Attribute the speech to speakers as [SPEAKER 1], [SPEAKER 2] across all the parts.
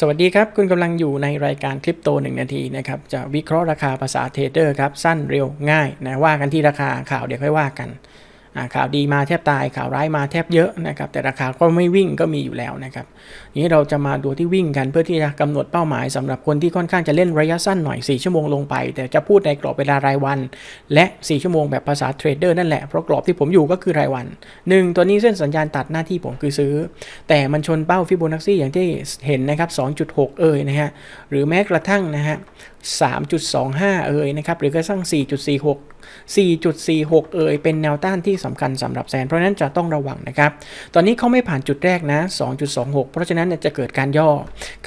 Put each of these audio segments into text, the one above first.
[SPEAKER 1] สวัสดีครับ คุณกำลังอยู่ในรายการคริปโต 1 นาทีนะครับ จะวิเคราะห์ราคาภาษาเทรดเดอร์ครับ สั้นเร็วง่ายนะว่ากันที่ราคาข่าวเดี๋ยวค่อยว่ากัน ข่าวดีมาแทบตายข่าวร้ายมาแทบเยอะนะครับแต่ราคาก็ไม่วิ่งก็มีอยู่แล้วนะครับนี้เราจะมาดูที่วิ่งกันเพื่อที่จะกำหนดเป้าหมายสำหรับคนที่ค่อนข้างจะเล่นระยะสั้นหน่อย 4 ชั่วโมงลงไป แต่จะพูดในกรอบเวลารายวัน และ 4 ชั่วโมงแบบภาษาเทรดเดอร์นั่นแหละเพราะกรอบที่ผมอยู่ก็คือรายวัน 1 ตัวนี้เส้นสัญญาณตัดหน้าที่ผมคือซื้อ แต่มันชนเป้าฟิโบนัชชีอย่างที่เห็นนะครับ 2.6 เอ่ยนะฮะหรือแม้กระทั่งนะฮะ3.25 เอ่ยนะครับหรือกระทั่ง 4.46 4.46 เอ่ยเป็นแนวต้านที่สำคัญสำหรับแซน เพราะฉะนั้นจะต้องระวังนะครับ ตอนนี้เขาไม่ผ่านจุดแรกนะ 2.26 เพราะฉะนั้นจะเกิดการย่อ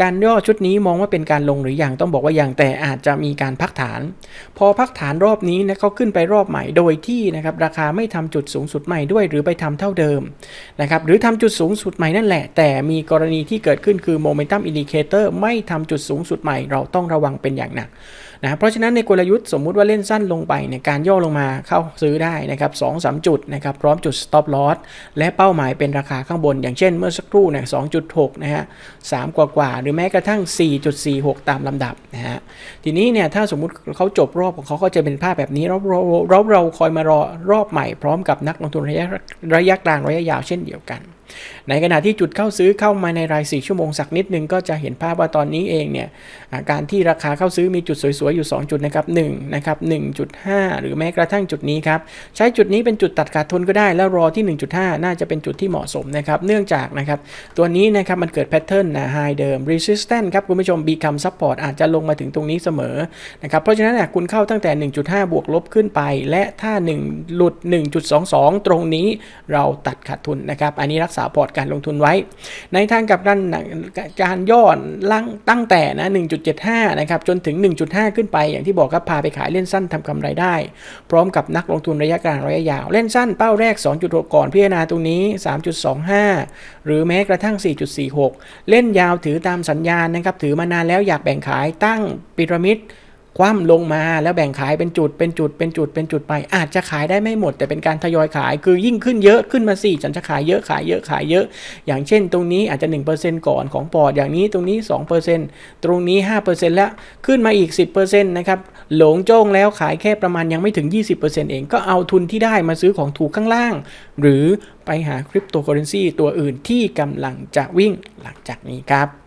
[SPEAKER 1] การย่อชุดนี้มองว่าเป็นการลงหรืออยังต้องบอกว่ายังแต่อาจจะมีการพักฐาน พอพักฐานรอบนี้นะเขาขึ้นไปรอบใหม่โดยที่นะครับราคาไม่ทำจุดสูงสุดใหม่ด้วย หรือไปทำเท่าเดิมนะครับหรือทำจุดสูงสุดใหม่นั่นแหละ แต่มีกรณีที่เกิดขึ้นคือ Momentum Indicator ไม่ทำจุดสูงสุดใหม่ เราต้องระวังเป็นอย่างหนัก นะเพราะฉะนั้นในกลยุทธ์สมมุติว่าเล่นสั้นลงไปเนี่ยการย่อลงมาเข้าซื้อได้นะครับสองสามจุดนะครับพร้อมจุด stop loss และเป้าหมายเป็นราคาข้างบน อย่างเช่นเมื่อสักครู่เนี่ย2.6นะฮะ3กว่ากว่าๆหรือแม้กระทั่ง 4.46 ตามลำดับนะฮะทีนี้เนี่ยถ้าสมมุติเขาจบรอบของเขาก็จะเป็นภาพแบบนี้ราเราเราเราคอยมารอรอบใหม่พร้อมกับนักลงทุนระยะระยะกลางระยะยาวเช่นเดียวกัน ในขณะที่จุดเข้าซื้อเข้ามาในราย 4 ชั่วโมงสักนิดนึงก็จะเห็นภาพว่าตอนนี้เองเนี่ยการที่ราคาเข้าซื้อมีจุดสวยๆอยู่ 2 จุดนะครับ1นะครับ1.5 หรือแม้กระทั่งจุดนี้ครับใช้จุดนี้เป็นจุดตัดขาดทุนก็ได้ แล้วรอที่ 1.5 น่าจะเป็นจุดที่เหมาะสมนะครับเนื่องจากนะครับตัวนี้นะครับมันเกิดแพทเทิร์นนะ high เดิม resistance ครับคุณผู้ชม become support อาจจะลงมาถึงตรงนี้เสมอนะครับเพราะฉะนั้นคุณเข้าตั้งแต่ 1.5 บวกลบขึ้นไป และถ้า 1 หลุด 1.22 ตรงนี้เราตัดขาดทุนนะครับอันนี้รักษาพอร์ตการลงทุนไว้ ในทางกับกันการย่อลังตั้งแต่นะ 1.75 นะครับ จนถึง 1.5 ขึ้นไป อย่างที่บอกครับ พาไปขายเล่นสั้นทำกำไรได้ พร้อมกับนักลงทุนระยะกลางระยะยาว เล่นสั้นเป้าแรก 2.6 ก่อนพิจารณาตรงนี้ 3.25 หรือแม้กระทั่ง 4.46 เล่นยาวถือตามสัญญาณนะครับ ถือมานานแล้วอยากแบ่งขายตั้งพีระมิด คว่ำลงมาแล้วแบ่งขายเป็นจุดเป็นจุดเป็นจุดเป็นจุดไป อาจจะขายได้ไม่หมด แต่เป็นการทยอยขายคือยิ่งขึ้นเยอะขึ้นมาสี่ฉันจะขายเยอะขายเยอะขายเยอะ อย่างเช่น ตรงนี้อาจจะ 1%ก่อนของปอดอย่างนี้ตรงนี้ 2%ตรงนี้ 5%แล้วขึ้นมาอีก 10%นะครับหลงโจ้งแล้วขายแค่ประมาณยังไม่ถึง 20%เองก็เอาทุนที่ได้มาซื้อของถูกข้างล่าง หรือไปหาคริปโตเคอเรนซีตัวอื่นที่กำลังจะวิ่งหลังจากนี้ครับ